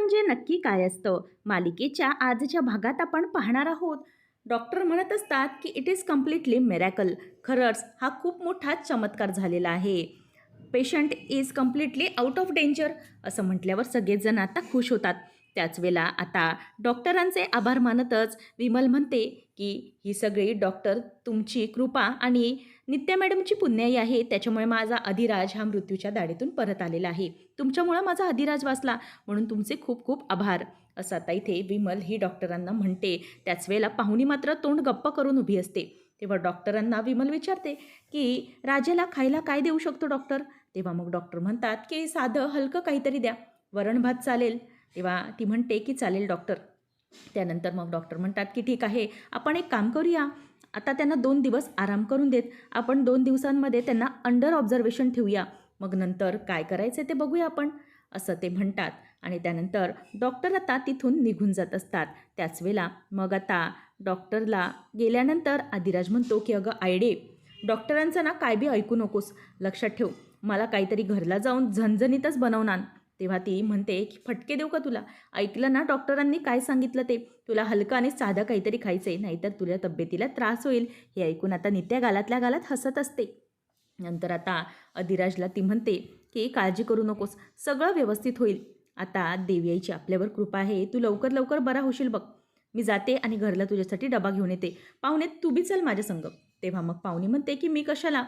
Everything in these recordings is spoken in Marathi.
म्हणजे नक्की काय असतं? मालिकेच्या आजच्या भागात आपण पाहणार आहोत. डॉक्टर म्हणत असतात की इट इज कम्प्लिटली मेरॅकल खरंच हा खूप मोठा चमत्कार झालेला आहे. Patient is completely out of danger असं म्हटल्यावर सगळेजण आता खुश होतात. त्याच वेळेला आता डॉक्टरांचे आभार मानतच विमल म्हणते की ही सगळी डॉक्टर तुमची कृपा आणि नित्या मॅडमची पुण्याई आहे त्याच्यामुळे माझा अधिराज हा मृत्यूच्या दाढीतून परत आलेला आहे. तुमच्यामुळं माझा अधिराज वाचला म्हणून तुमचे खूप खूप आभार. असं आता इथे विमल ही डॉक्टरांना म्हणते. त्याच वेळेला पाहुणी मात्र तोंड गप्प करून उभी असते. तेव्हा डॉक्टरांना विमल विचारते की राजाला खायला काय देऊ शकतो डॉक्टर? तेव्हा मग डॉक्टर म्हणतात की साधं हलकं काहीतरी द्या. वरण भात चालेल. तेव्हा ती म्हणते की चालेल डॉक्टर. त्यानंतर मग डॉक्टर म्हणतात की ठीक आहे आपण एक काम करूया. आता त्यांना दोन दिवस आराम करून देत. आपण दोन दिवसांमध्ये त्यांना अंडर ऑब्झर्वेशन ठेवूया. मग नंतर काय करायचं ते बघूया आपण. असं ते म्हणतात. आणि त्यानंतर डॉक्टर आता तिथून निघून जात असतात. त्याच वेळेला मग आता डॉक्टरला गेल्यानंतर आदिराज म्हणतो की अगं आयडे डॉक्टरांचं ना काय बी ऐकू नकोस. लक्षात ठेव. मला काहीतरी घरला जाऊन झणझणीतच बनवणार. तेव्हा ती म्हणते की फटके देऊ का तुला? ऐकलं ना डॉक्टरांनी काय सांगितलं ते? तुला हलकं आणि साधं काहीतरी खायचं आहे नाहीतर तुझ्या तब्येतीला त्रास होईल. हे ऐकून आता नित्या गालातल्या गालात हसत असते. नंतर आता अधिराजला ती म्हणते की काळजी करू नकोस सगळं व्यवस्थित होईल. आता देवीआईची आपल्यावर कृपा आहे तू लवकर लवकर बरा होशील बघ. मी जाते आणि घरला तुझ्यासाठी डबा घेऊन येते. पाहुणे तू बी चल माझ्या संग. तेव्हा मग पाहुणे म्हणते की मी कशाला?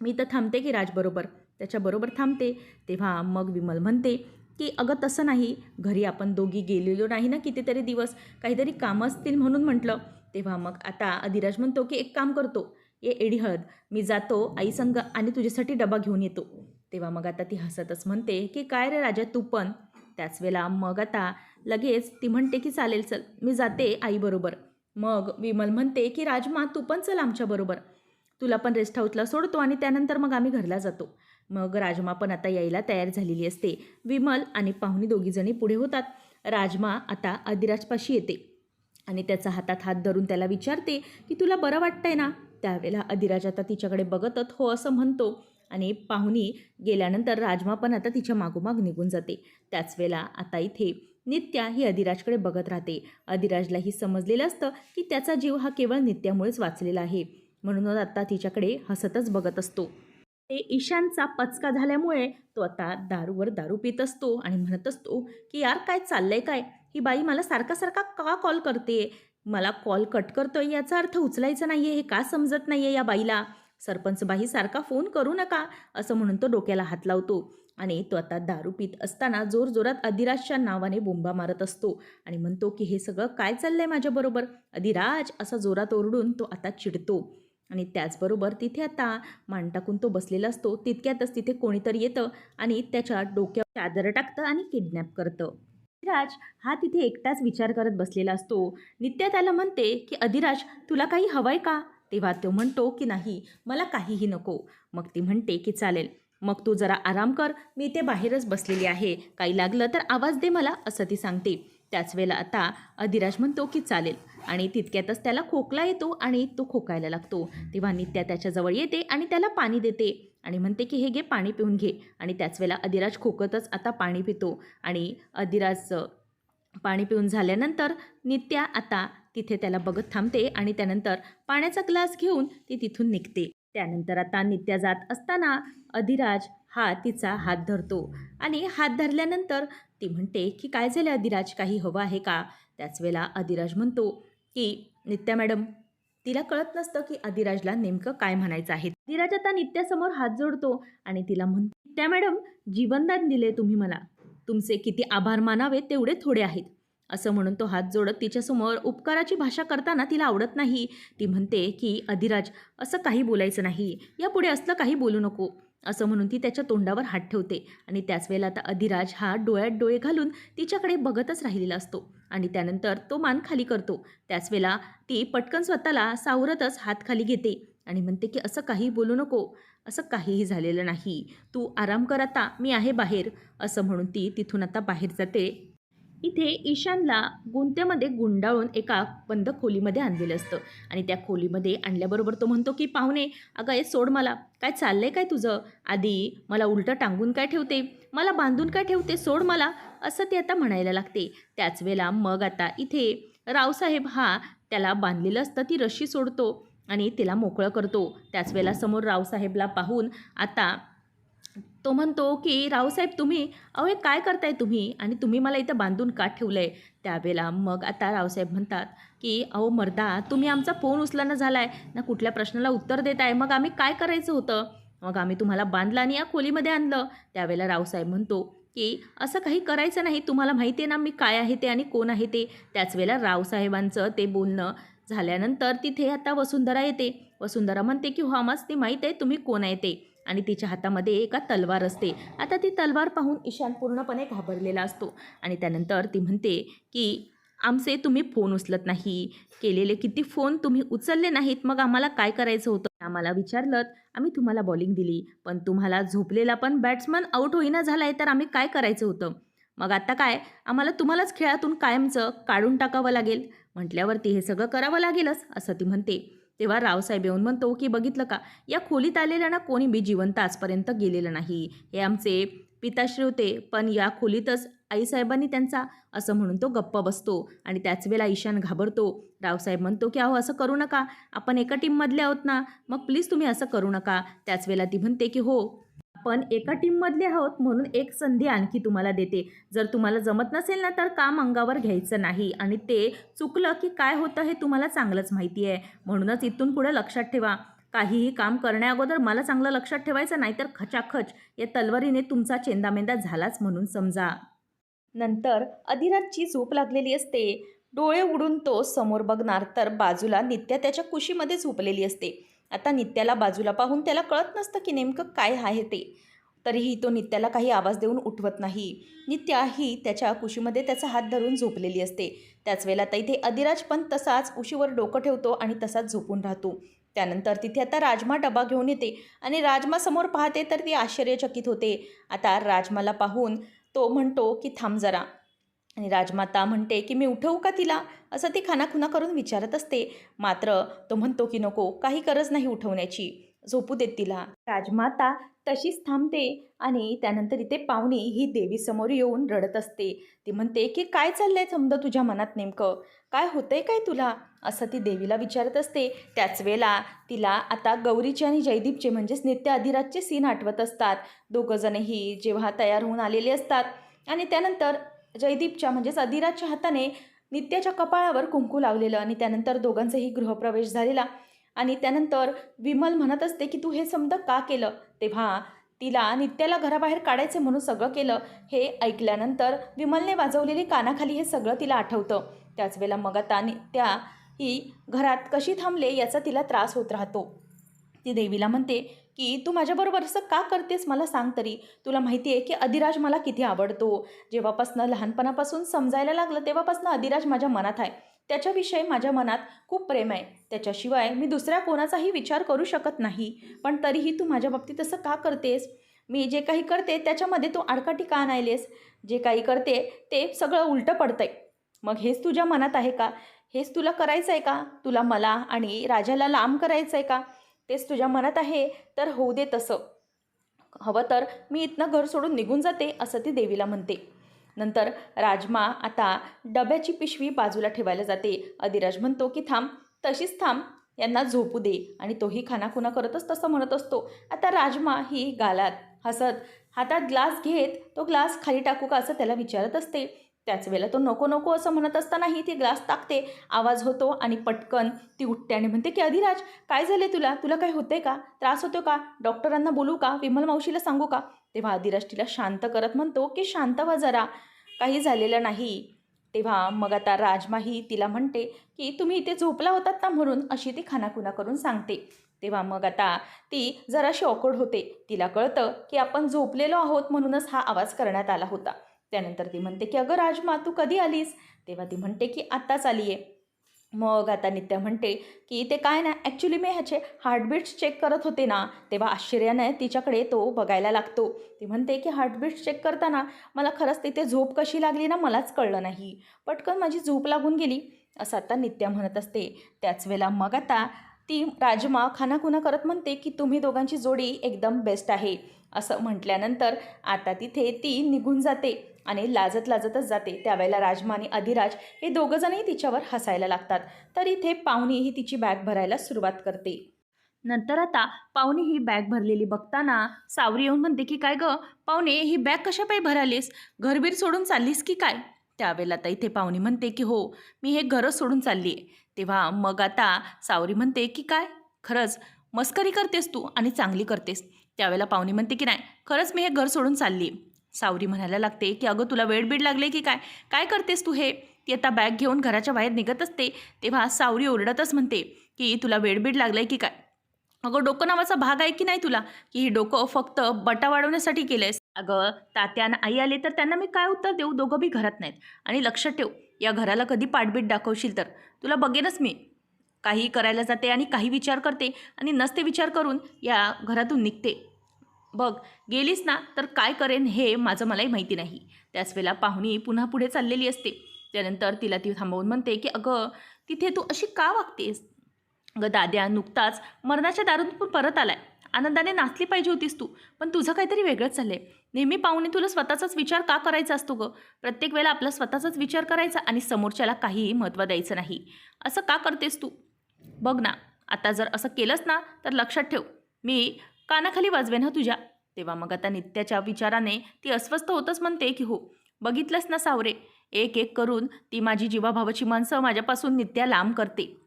मी तर थांबते की राजबरोबर त्याच्याबरोबर थांबते. तेव्हा मग विमल म्हणते की अगं तसं नाही. घरी आपण दोघी गेलेलो नाही ना कितीतरी दिवस. काहीतरी कामं असतील म्हणून म्हटलं. तेव्हा मग आता अधिराज म्हणतो की एक काम करतो. ये एडी हळद. मी जातो आई संग आणि तुझ्यासाठी डबा घेऊन येतो. तेव्हा मग आता ती हसतच म्हणते की काय रे राजा तू पण? त्याच वेळेला मग आता लगेच ती म्हणते की चालेल चल. मी जाते आईबरोबर. मग विमल म्हणते की राजमा तू पण चल आमच्याबरोबर तुला पण रेस्ट हाऊसला सोडतो आणि त्यानंतर मग आम्ही घरला जातो. मग राजमा पण आता यायला तयार झालेली असते. विमल आणि पाहुणी दोघीजणी पुढे होतात. राजमा आता अधिराजपाशी येते आणि त्याचा हातात हात धरून त्याला विचारते की तुला बरं वाटतंय ना? त्यावेळेला अधिराज आता तिच्याकडे बघतच हो असं म्हणतो आणि पाहुणी गेल्यानंतर राजमा पण आता तिच्या मागोमाग निघून जाते. त्याच वेळेला आता इथे नित्या ही अधिराजकडे बघत राहते. अधिराजलाही समजलेलं असतं की त्याचा जीव हा केवळ नित्यामुळेच वाचलेला आहे. म्हणूनच आता तिच्याकडे हसतच बघत असतो. ते ईशानचा पचका झाल्यामुळे तो आता दारूवर दारू पित असतो आणि म्हणत असतो की यार काय चाललंय काय? ही बाई मला सारखा सारखा का कॉल करते? मला कॉल कट करतोय याचा अर्थ उचलायचा नाही आहे हे का समजत नाही आहे या बाईला? सरपंच बाई सारखा फोन करू नका असं म्हणून तो डोक्याला हात लावतो आणि तो आता दारू पित असताना जोरजोरात अधिराजच्या नावाने बोंबा मारत असतो आणि म्हणतो की हे सगळं काय चाललंय माझ्याबरोबर? अधिराज असा जोरात ओरडून तो आता चिडतो. आणि त्याचबरोबर तिथे आता मान टाकून तो बसलेला असतो तितक्यातच तिथे कोणीतरी येतं आणि त्याच्या डोक्यावर चादर टाकतं आणि किडनॅप करतं. अधिराज हा तिथे एकटाच विचार करत बसलेला असतो. नित्या त्याला म्हणते की अधिराज तुला काही हवंय का? तेव्हा तो म्हणतो की नाही मला काहीही नको. मग ती म्हणते की चालेल मग तू जरा आराम कर मी इथे बाहेरच बसलेली आहे. काही लागलं तर आवाज दे मला असं ती सांगते. त्याच वेळेला आता अधिराज म्हणतो की चालेल आणि तितक्यातच त्याला खोकला येतो आणि तो खोकायला लागतो. तेव्हा नित्या त्याच्याजवळ येते आणि त्याला पाणी देते. आणि म्हणते की हे घे पाणी पिऊन घे. आणि त्याच वेळेला अधिराज खोकतच आता पाणी पितो. आणि अधिराज पाणी पिऊन झाल्यानंतर नित्या आता तिथे त्याला बघत थांबते आणि त्यानंतर पाण्याचा ग्लास घेऊन ती तिथून निघते. त्यानंतर आता नित्या जात असताना अधिराज हा तिचा हात धरतो. आणि हात धरल्यानंतर ती म्हणते की काय झालं अधिराज? काही हवं आहे का? त्याच वेळेला अधिराज म्हणतो की नित्या मॅडम तिला कळत नसतं की अधिराजला नेमकं काय म्हणायचं आहे. अधिराज आता नित्यासमोर हात जोडतो आणि तिला म्हणतो नित्या मॅडम जीवनदान दिले तुम्ही मला. तुमचे किती आभार मानावे तेवढे थोडे आहेत. असं म्हणून तो हात जोडत तिच्यासमोर उपकाराची भाषा करताना तिला आवडत नाही. ती म्हणते की अधिराज असं काही बोलायचं नाही. यापुढे असलं काही बोलू नको. असं म्हणून ती त्याच्या तोंडावर हात ठेवते. आणि त्याच वेळेला आता अधिराज हा डोळ्यात डोळे घालून तिच्याकडे बघतच राहिलेला असतो. आणि त्यानंतर तो मान खाली करतो. त्याच वेळेला ती पटकन स्वतःला सावरतच हात खाली घेते आणि म्हणते की असं काही बोलू नको. असं काहीही झालेलं नाही. तू आराम कर आता. मी आहे बाहेर. असं म्हणून ती तिथून आता बाहेर जाते. इथे ईशानला गुंत्यामध्ये गुंडाळून एका बंद खोलीमध्ये आणलेलं असतं. आणि त्या खोलीमध्ये आणल्याबरोबर तो म्हणतो की पाहुणे अगं हे सोड मला. काय चाललंय काय तुझं? आधी मला उलटं टांगून काय ठेवते? मला बांधून काय ठेवते? सोड मला. असं ते आता म्हणायला लागते. त्याच वेळेला मग आता इथे रावसाहेब हा त्याला बांधलेलं असतं ती रशी सोडतो आणि तिला मोकळं करतो. त्याच वेळेला समोर रावसाहेबला पाहून आता तो म्हणतो की रावसाहेब तुम्ही अहो हे काय करताय तुम्ही? आणि तुम्ही मला इथं बांधून का ठेवलं आहे त्यावेळेला मग आता रावसाहेब म्हणतात की अहो मर्दा तुम्ही आमचा फोन उचलाना झाला आहे ना कुठल्या प्रश्नाला उत्तर देत आहे? मग आम्ही काय करायचं होतं? मग आम्ही तुम्हाला बांधलं आणि या खोलीमध्ये आणलं. त्यावेळेला रावसाहेब म्हणतो की असं काही करायचं नाही. तुम्हाला माहिती आहे ना मी काय आहे ते आणि कोण आहे ते? त्याच वेळेला रावसाहेबांचं ते बोलणं झाल्यानंतर तिथे आता वसुंधरा येते. वसुंधरा म्हणते की हो आम्हाच ते माहीत आहे. तुम्ही कोण आहे ते? आणि तिच्या हातामध्ये एका तलवार असते. आता ती तलवार पाहून ईशान पूर्णपणे घाबरलेला असतो. आणि त्यानंतर ती म्हणते की आमचे तुम्ही फोन उचलत नाही. केलेले किती फोन तुम्ही उचलले नाहीत. मग आम्हाला काय करायचं होतं? आम्हाला विचारलं आम्ही तुम्हाला बॉलिंग दिली. पण तुम्हाला झोपलेला पण बॅट्समन आऊट होईना झाला आहे तर आम्ही काय करायचं होतं? मग आता काय? आम्हाला तुम्हालाच खेळातून कायमचं काढून टाकावं लागेल. म्हटल्यावरती हे सगळं करावं लागेलच असं ती म्हणते. तेव्हा रावसाहेब येऊन म्हणतो की बघितलं का? या खोलीत आलेल्या ना कोणी बी जिवंत आजपर्यंत गेलेलं नाही. हे आमचे पिताश्री होते पण या खोलीतच आईसाहेबांनी त्यांचा असं म्हणून तो गप्प बसतो आणि त्याच वेळेला ईशान घाबरतो. रावसाहेब म्हणतो की अहो असं करू नका. आपण एका टीममधले आहोत ना. मग प्लीज तुम्ही असं करू नका. त्याच वेळेला ती म्हणते की हो आपण एका टीममधले आहोत म्हणून एक संधी आणखी तुम्हाला देते. जर तुम्हाला जमत नसेल ना तर काम अंगावर घ्यायचं नाही. आणि ते चुकलं की काय होतं हे तुम्हाला चांगलंच माहिती आहे. म्हणूनच इथून पुढे लक्षात ठेवा. काहीही काम करण्याअगोदर मला चांगलं लक्षात ठेवायचं नाही तर खचाखच या तलवारीने तुमचा चेंदामेंदा झालाच म्हणून समजा. नंतर अधिराजची झोप लागलेली असते. डोळे उडून तो समोर बघणार तर बाजूला नित्या त्याच्या कुशीमध्ये झोपलेली असते. आता नित्याला बाजूला पाहून त्याला कळत नसतं की नेमकं काय आहे ते. तरीही तो नित्याला काही आवाज देऊन उठवत नाही. नित्या ही त्याच्या कुशीमध्ये त्याचा हात धरून झोपलेली असते. त्याच वेळेला आता इथे अधिराज पण तसाच उशीवर डोकं ठेवतो आणि तसाच झोपून राहतो. त्यानंतर तिथे आता राजमा डबा घेऊन येते आणि राजमा समोर पाहते तर ती आश्चर्यचकित होते. आता राजमाला पाहून तो म्हणतो की थांब जरा. आणि राजमाता म्हणते की मी उठवू का तिला? असं ती खानाखुना करून विचारत असते. मात्र तो म्हणतो की नको काही गरज नाही उठवण्याची. झोपू देत तिला. राजमाता तशीच थांबते आणि त्यानंतर इथे पाहुणी ही देवीसमोर येऊन रडत असते. ती म्हणते की काय चाललंय समजा तुझ्या मनात नेमकं? काय होतंय काय तुला? असं ती देवीला विचारत असते. त्याच वेळेला तिला आता गौरीचे आणि जयदीपचे म्हणजेच नित्य अधिराजचे सीन आठवत असतात. दोघंजणही जेव्हा तयार होऊन आलेले असतात आणि त्यानंतर जयदीपच्या म्हणजेच अधिराजच्या हाताने नित्याच्या कपाळावर कुंकू लावलेलं आणि त्यानंतर दोघांचाही गृहप्रवेश झालेला. आणि त्यानंतर विमल म्हणत असते की तू हे समजा का केलं? तेव्हा तिला नित्याला घराबाहेर काढायचे म्हणून सगळं केलं. हे ऐकल्यानंतर विमलने वाजवलेली कानाखाली हे सगळं तिला आठवतं. त्याच वेळेला मग आता नित्या ही घरात कशी थांबले याचा तिला त्रास होत राहतो. ती देवीला म्हणते की तू माझ्याबरोबर असं का करतेस मला सांग तरी. तुला माहिती आहे की अधिराज मला किती आवडतो. जेव्हापासनं लहानपणापासून समजायला लागलं तेव्हापासनं अधिराज माझ्या मनात आहे. त्याच्याविषयी माझ्या मनात खूप प्रेम आहे. त्याच्याशिवाय मी दुसऱ्या कोणाचाही विचार करू शकत नाही. पण तरीही तू माझ्या बाबतीत असं का करतेस? मी जे काही करते त्याच्यामध्ये तू आडकाठी का नाहीलेस जे काही करते ते सगळं उलटं पडतंय. मग हेच तुझ्या मनात आहे का? हेच तुला करायचं आहे का? तुला मला आणि राजाला लांब करायचं आहे का? तेच तुझ्या मनात आहे तर होऊ दे तसं. हवं तर मी इथनं घर सोडून निघून जाते असं ती देवीला म्हणते. नंतर राजमा आता डब्याची पिशवी बाजूला ठेवायला जाते. अधिराज म्हणतो की थांब तशीच थांब यांना झोपू दे. आणि तोही खानाखुना करतच तसं म्हणत असतो. आता राजमा ही गालात हसत हातात ग्लास घेत तो ग्लास खाली टाकू का असं त्याला विचारत असते. त्याच वेळेला तो नको नको असं म्हणत असतानाही ती ग्लास टाकते आवाज होतो आणि पटकन ती उठते आणि म्हणते की अधिराज काय झाले तुला? तुला काय होते का? त्रास होतो का? डॉक्टरांना बोलू का? विमल मावशीला सांगू का? तेव्हा अधिराज तिला शांत करत म्हणतो की शांत व्हा जरा. काही झालेलं नाही. तेव्हा मग आता राजमाही तिला म्हणते की तुम्ही इथे झोपला होतात ना म्हणून? अशी ती खानाखुना करून सांगते. तेव्हा मग आता ती जराशी ऑकवर्ड होते. तिला कळतं की आपण झोपलेलो आहोत म्हणूनच हा आवाज करण्यात आला होता. त्यानंतर ती म्हणते की अगं राजमा तू कधी आलीस? तेव्हा ती म्हणते की आत्ताच आली आहे. मग आता नित्या म्हणते की ते काय ना ॲक्च्युली मी ह्याचे हार्टबीट्स चेक करत होते ना तेव्हा आश्चर्याने तिच्याकडे तो बघायला लागतो. ती म्हणते की हार्टबीट्स चेक करताना मला खरंच तिथे झोप कशी लागली ना मलाच कळलं नाही. पटकन माझी झोप लागून गेली. असं आता नित्या म्हणत असते. त्याच वेळेला मग आता ती राजमा खानाखुना करत म्हणते की तुम्ही दोघांची जोडी एकदम बेस्ट आहे. असं म्हटल्यानंतर आता तिथे ती निघून जाते. आणि लाजत लाजतच जाते. त्यावेळेला राजमा आणि अधिराज हे दोघंजणही तिच्यावर हसायला लागतात. तर इथे पाहुणी ही तिची बॅग भरायला सुरुवात करते. नंतर आता पाहुणे ही बॅग भरलेली बघताना सावरी येऊन म्हणते की काय गं? पाहुणे ही बॅग कशा पायी भरालीस? घरबीर सोडून चाललीस की काय? त्यावेळेला आता इथे पाहुणी म्हणते की हो मी हे घरं सोडून चालली आहे तेव्हा मग आता सावरी म्हणते की काय? खरंच मस्करी करतेस तू आणि चांगली करतेस. त्यावेळेला पाहुणी म्हणते की नाही खरंच मी हे घर सोडून चालली आहे सावरी म्हणायला लागते की अगं तुला वेळ बीड लागले की काय? काय करतेस तू हे? ती आता बॅग घेऊन घराच्या बाहेर निघत असते. तेव्हा सावरी ओरडतच म्हणते की तुला वेळबीड लागलं की काय? अगं डोकं नावाचा भाग आहे की नाही तुला? की ही डोकं फक्त बटा वाढवण्यासाठी केलंयस? अगं तात्यानं आई आले तर त्यांना मी काय उत्तर देऊ? दोघं बी घरात नाहीत. आणि लक्ष ठेव या घराला कधी पाठबीट दाखवशील तर. तुला बघेनच मी. काही करायला जाते आणि काही विचार करते आणि नसते विचार करून या घरातून निघते. बघ गेलीस ना तर काय करेन हे माझं मलाही माहिती नाही. त्याच वेळेला पाहुणी पुन्हा पुढे चाललेली असते. त्यानंतर तिला ती थांबवून म्हणते की अगं तिथे तू अशी का वागतेस? अगं दाद्या नुकताच मरणाच्या दारूतून परत आलाय. आनंदाने नाचली पाहिजे होतीस तू पण तुझं काहीतरी वेगळंच चाललंय नेहमी पाहुणे तुला स्वतःचाच विचार का करायचा असतो गं? प्रत्येक वेळेला आपला स्वतःचाच विचार करायचा आणि समोरच्याला काहीही महत्त्व द्यायचं नाही. असं का करतेस तू? बघ ना आता जर असं केलंस ना तर लक्षात ठेव. मी कानाखाली वाजवेन हा तुझ्या. तेव्हा मग आता नित्याच्या विचाराने ती अस्वस्थ होतच म्हणते की हो बघितलंस ना सावरे एक एक करून ती माझी जीवाभावाची माणसं माझ्यापासून नित्या लांब करते.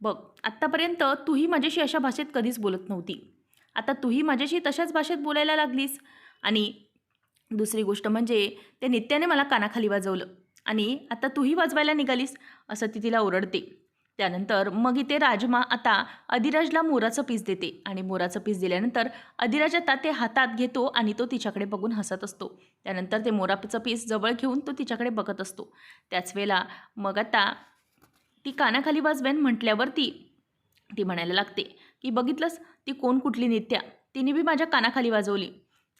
बघ आत्तापर्यंत तूही माझ्याशी अशा भाषेत कधीच बोलत नव्हती. आता तूही माझ्याशी तशाच भाषेत बोलायला लागलीस. आणि दुसरी गोष्ट म्हणजे ते नित्याने मला कानाखाली वाजवलं. आणि आता तूही वाजवायला निघालीस असं ती तिला ओरडते. त्यानंतर मग इथे राजमा आता अधिराजला मोराचं पीस देते आणि मोराचं पीस दिल्यानंतर अधिराज आता ते हातात घेतो आणि तो तिच्याकडे बघून हसत असतो. त्यानंतर ते मोराचं पीस जवळ घेऊन तो तिच्याकडे बघत असतो. त्याच वेळेला मग आता ती कानाखाली वाजवेन म्हटल्यावर ती ती म्हणायला लागते की बघितलंस ती कोण कुठली नित्या? तिने बी माझ्या कानाखाली वाजवली.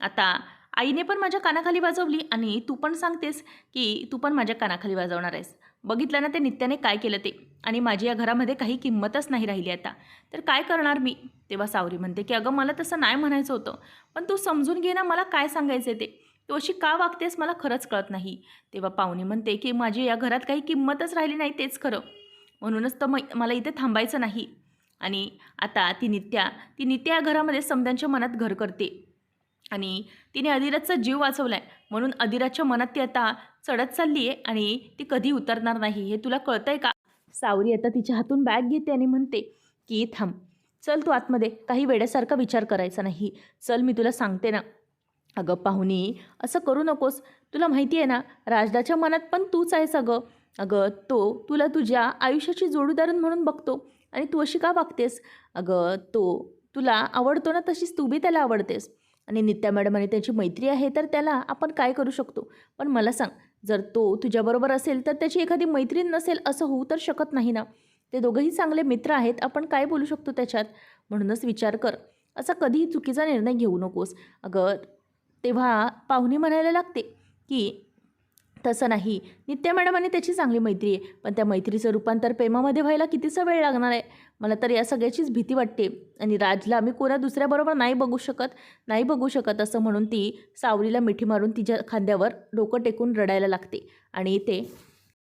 आता आईने पण माझ्या कानाखाली वाजवली आणि तू पण सांगतेस की तू पण माझ्या कानाखाली वाजवणार आहेस. बघितलं ना ते नित्याने काय केलं ते. आणि माझी या घरामध्ये काही किंमतच नाही राहिली आता. तर काय करणार मी? तेव्हा सावरी म्हणते की अगं मला तसं नाही म्हणायचं होतं. पण तू समजून घे ना मला काय सांगायचं ते. तू अशी का वागतेस मला खरंच कळत नाही. तेव्हा पाहुणे म्हणते की माझी या घरात काही किंमतच राहिली नाही तेच खरं. म्हणूनच तर म मला इथे थांबायचं नाही. आणि आता ती नित्या ती नित्या या घरामध्ये समद्यांच्या मनात घर करते. आणि तिने अधिराजचा जीव वाचवला आहे म्हणून अधिराजच्या मनात ती आता चढत चालली आहे आणि ती कधी उतरणार नाही हे तुला कळतं आहे का? सावरी आता तिच्या हातून बॅग घेते आणि म्हणते की थांब. चल तू आतमध्ये. काही वेड्यासारखा विचार करायचा नाही. चल मी तुला सांगते ना. अगं पाहुणी असं करू नकोस. तुला माहिती आहे ना राजदाच्या मनात पण तूच आहेस अगं. अगं तो तुला तुझ्या आयुष्याची जोडीदारण म्हणून बघतो. आणि तू अशी का वागतेस? अगं तो तुला आवडतो ना तशीच तू बी त्याला आवडतेस. आणि नित्या मॅडम आणि त्याची मैत्री आहे तर त्याला आपण काय करू शकतो? पण मला सांग जर तो तुझ्याबरोबर असेल तर त्याची एखादी मैत्रीण नसेल असं होऊ तर शकत नाही ना? ते दोघंही चांगले मित्र आहेत आपण काय बोलू शकतो त्याच्यात? म्हणूनच विचार कर. असा कधीही चुकीचा निर्णय घेऊ नकोस. अगं तेव्हा पाहुणे म्हणायला लागते की तसं नाही. नित्या मॅडम आणि त्याची चांगली मैत्री आहे. पण त्या मैत्रीचं रूपांतर प्रेमामध्ये व्हायला कितीसा वेळ लागणार आहे? मला तर या सगळ्याचीच भीती वाटते. आणि राजला मी कोणा दुसऱ्याबरोबर नाही बघू शकत नाही बघू शकत असं म्हणून ती सावरीला मिठी मारून तिच्या खांद्यावर डोकं टेकून रडायला लागते. आणि ते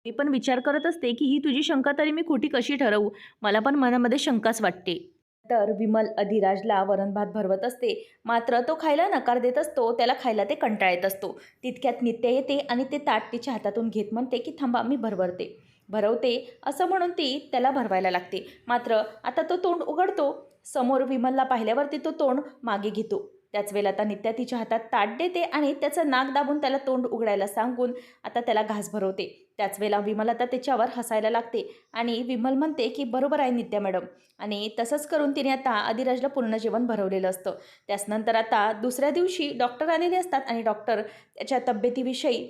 मी पण विचार करत असते की ही तुझी शंका तरी मी खोटी कशी ठरवू? मला पण मनामध्ये शंकाच वाटते. तर विमल अधिराजला वरणभात भरवत असते. मात्र तो खायला नकार देत असतो त्याला खायला ते कंटाळत येत असतो. तितक्यात नित्य येते आणि ते ताट तिच्या हातातून घेत म्हणते की थांबा मी भरवरते भरवते? असं म्हणून ती त्याला भरवायला लागते. मात्र आता तो तोंड उघडतो. समोर विमलला पाहिल्यावरती तो तोंड मागे घेतो. त्याच वेळेला आता नित्या तिच्या हातात ताट देते आणि त्याचं नाक दाबून त्याला तोंड उघडायला सांगून आता त्याला घास भरवते. त्याच वेळेला विमल आता त्याच्यावर हसायला लागते आणि विमल म्हणते की बरोबर आहे नित्या मॅडम. आणि तसंच करून तिने आता अधिराजला पूर्ण जेवण भरवलेलं असतं. त्याचनंतर आता दुसऱ्या दिवशी डॉक्टर आलेले असतात आणि डॉक्टर त्याच्या तब्येतीविषयी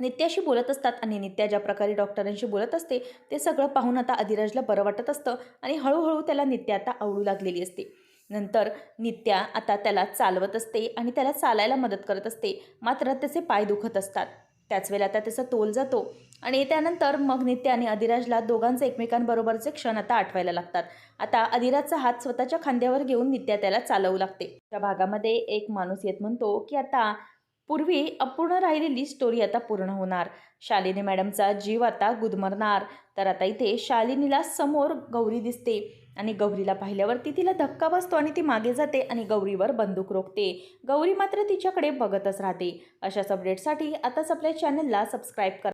नित्याशी बोलत असतात आणि नित्या ज्या प्रकारे डॉक्टरांशी बोलत असते ते सगळं पाहून आता अधिराजला बरं वाटत असतं आणि हळूहळू त्याला नित्या आता आवडू लागलेली असते. नंतर नित्या आता त्याला चालवत असते आणि त्याला चालायला मदत करत असते. मात्र त्याचे पाय दुखत असतात. त्याच वेळेला आता त्याचा तोल जातो आणि त्यानंतर मग नित्या आणि अधिराजला दोघांचे एकमेकांबरोबरचे क्षण आता आठवायला लागतात. आता अधिराजचा हात स्वतःच्या खांद्यावर घेऊन नित्या त्याला चालवू लागते. त्या भागामध्ये एक माणूस येत म्हणतो की आता पूर्वी अपूर्ण राहिलेली स्टोरी आता पूर्ण होणार. शालिनी मॅडमचा जीव आता गुदमरणार. तर आता इथे शालिनीला समोर गौरी दिसते. आणि गौरीला पाहिल्यावरती तिला धक्का बसतो आणि ती मागे जाते आणि गौरीवर बंदूक रोखते. गौरी मात्र तिच्याकडे बघतच राहते. अशाच अपडेटसाठी आताच आपल्या चॅनलला सबस्क्राईब करा.